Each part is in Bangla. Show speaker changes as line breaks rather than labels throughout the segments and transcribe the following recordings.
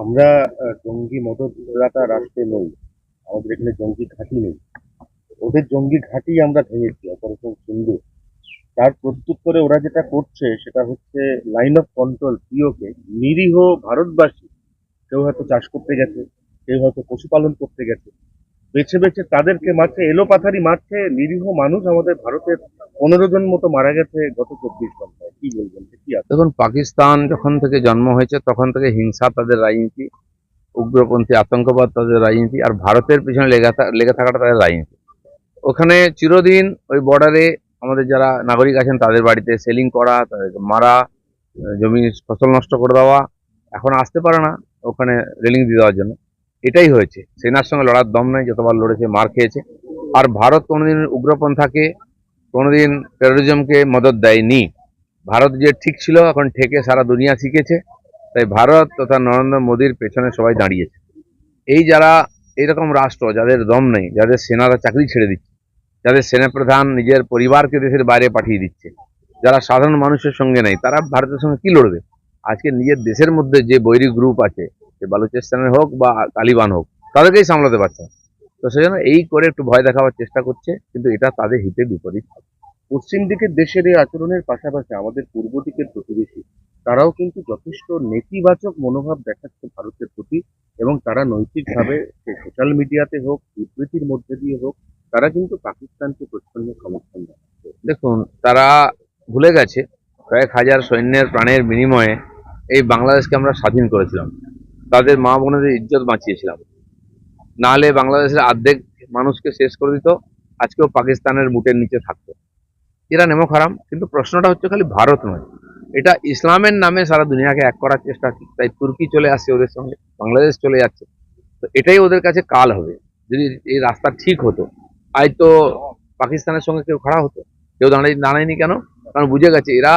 আমরা জঙ্গি মদতদাতা রাষ্ট্রে নই। আমাদের এখানে জঙ্গি ঘাঁটি নেই। ওদের জঙ্গি ঘাঁটি আমরা ভেঙেছি অপারেশন সিন্ধু। তার প্রস্তুত করে ওরা যেটা করছে, সেটা হচ্ছে লাইন অফ কন্ট্রোল পিওকে নিরীহ ভারতবাসী, কেউ হয়তো চাষ করতে গেছে, কেউ হয়তো পশুপালন করতে গেছে। বেছে বেছে তাদেরকে মারছে এলো পাথারি মারছে নিরীহ মানুষ আমাদের ভারতের পনেরো জন মতো মারা গেছে গত চব্বিশ ঘন্টায়। কি বলবেন? কি
দেখুন, পাকিস্তান যখন থেকে জন্ম হয়েছে, তখন থেকে হিংসা তাদের রাজনীতি, উগ্রপন্থী আতঙ্কবাদ তাদের রাজনীতি, আর ভারতের পিছনে লেগে থাকাটা তাদের রাজনীতি। ওখানে চিরদিন ওই বর্ডারে আমাদের যারা নাগরিক আছেন, তাদের বাড়িতে সেলিং করা, তাদেরকে মারা, জমি ফসল নষ্ট করে দেওয়া, এখন আসতে পারে না ওখানে রেলিং দিয়ে দেওয়ার জন্য। এটাই হয়েছে। সেনার সঙ্গে লড়ার দম নেই, যতবার লড়েছে, মার খেয়েছে। আর ভারত কোনোদিন উগ্রপন্থাকে কোনোদিন টেরোরিজমকে মদত দেয়নি। ভারত যে ঠিক ছিল, এখন ঠেকে সারা দুনিয়া শিখেছে। তাই ভারত তথা নরেন্দ্র মোদীর পেছনে সবাই দাঁড়িয়েছে। এই যারা এইরকম রাষ্ট্র, যাদের দম নেই, যাদের সেনারা চাকরি ছেড়ে দিচ্ছে, যাদের সেনাপ্রধান নিজের পরিবারকে দেশের বাইরে পাঠিয়ে দিচ্ছে, যারা সাধারণ মানুষের সঙ্গে নেই, তারা ভারতের সঙ্গে কি লড়বে? আজকে নিজের দেশের মধ্যে যে বৈরী গ্রুপ আছে, সে বালুচিস্তানের হোক বা তালিবান হোক, তাদেরকেই সামলাতে পারছে তো সেজন্য এই করে একটু ভয় দেখাবার চেষ্টা করছে, কিন্তু এটা তাদের হিতে বিপরীত
পশ্চিম দিকের দেশের এই আচরণের পাশাপাশি আমাদের পূর্ব দিকের প্রতিবেশী, তারাও কিন্তু যথেষ্ট নেতিবাচক মনোভাব দেখাচ্ছে ভারতের প্রতি এবং তারা নৈতিকভাবে সোশ্যাল মিডিয়াতে হোক, বিবৃতির মধ্যে দিয়ে হোক, তারা কিন্তু পাকিস্তানকে প্রচ্ছন্ন সমর্থন দেয়
দেখুন, তারা ভুলে গেছে, কয়েক হাজার সৈন্যের প্রাণের বিনিময়ে এই বাংলাদেশকে আমরা স্বাধীন করেছিলাম। তাদের মা বোনেদের ইজ্জত বাঁচিয়েছিলাম। নাহলে বাংলাদেশের অর্ধেক মানুষকে শেষ করে দিত, আজকেও পাকিস্তানের বুটের নিচে থাকতো। এরা নেমো খারাম, কিন্তু প্রশ্নটা হচ্ছে খালি ভারত নয়। এটা ইসলামের নামে সারা দুনিয়াকে এক করার চেষ্টা তাই তুর্কি চলে আসছে ওদের সঙ্গে, বাংলাদেশ চলে যাচ্ছে। তো এটাই ওদের কাছে কাল হবে। যদি এই রাস্তা ঠিক হতো, আজ তো পাকিস্তানের সঙ্গে কেউ খাড়া হতো, কেউ দাঁড়াই, দাঁড়ায়নি কেন? কারণ বুঝে গেছে, এরা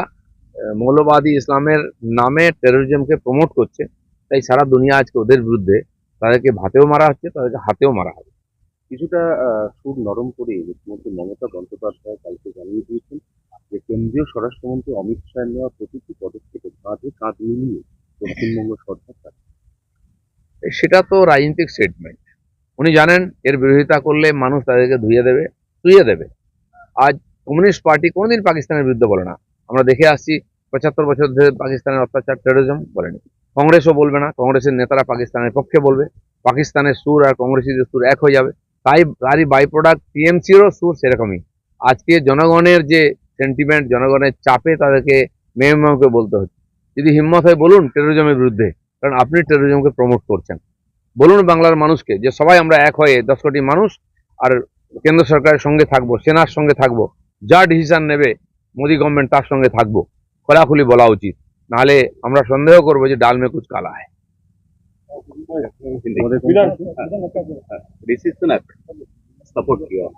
মৌলবাদী ইসলামের নামে টেরোরিজমকে প্রমোট করছে, তাই সারা দুনিয়া আজকে ওদের বিরুদ্ধে তাদেরকে ভাতেও মারা হচ্ছে তাদেরকে হাতেও মারা হবে।
কিছুটা সুর নরম করে মুখ্যমন্ত্রী মমতা বন্দ্যোপাধ্যায় কালকে জানিয়ে দিয়েছেন যে কেন্দ্রীয় স্বরাষ্ট্রমন্ত্রী অমিত শাহের নেওয়া প্রতিটি পদক্ষেপে কাঁধে কাঁধ মিলিয়ে পশ্চিমবঙ্গ সরকার
সেটা তো রাজনৈতিক স্টেটমেন্ট উনি জানেন এর বিরোধিতা করলে মানুষ তাদেরকে ধুয়ে দেবে ধুয়ে দেবে। আজ কমিউনিস্ট পার্টি কোনোদিন পাকিস্তানের বিরুদ্ধে বলে না। আমরা দেখে আসছি পঁচাত্তর বছর ধরে পাকিস্তানের অত্যাচার টেরোরিজম বলেনি। কংগ্রেসও বলবে না, কংগ্রেসের নেতারা পাকিস্তানের পক্ষে বলবে, পাকিস্তানের সুর আর কংগ্রেসীদের সুর এক হয়ে যাবে, তাই তারই বাই প্রোডাক্ট টিএমসিরও সুর সেরকমই। আজকে জনগণের যে সেন্টিমেন্ট জনগণের চাপে তাদেরকে মেয়ে মেয়েকে বলতে হচ্ছে। যদি হিম্মত হয় বলুন টেরোরিজমের বিরুদ্ধে, কারণ আপনি টেরোরিজমকে প্রমোট করছেন। বলুন বাংলার মানুষকে যে সবাই আমরা এক হয়ে দশ কোটি মানুষ আর কেন্দ্র সরকারের সঙ্গে থাকব, সেনার সঙ্গে থাকব, যা ডিসিশন নেবে, মোদী গভর্নমেন্ট তার সঙ্গে থাকব। খোলাখুলি বলা উচিত। নাহলে আমরা সন্দেহ করব যে ডাল মে কুচ কালা হয়
আমাদের
This is the support here.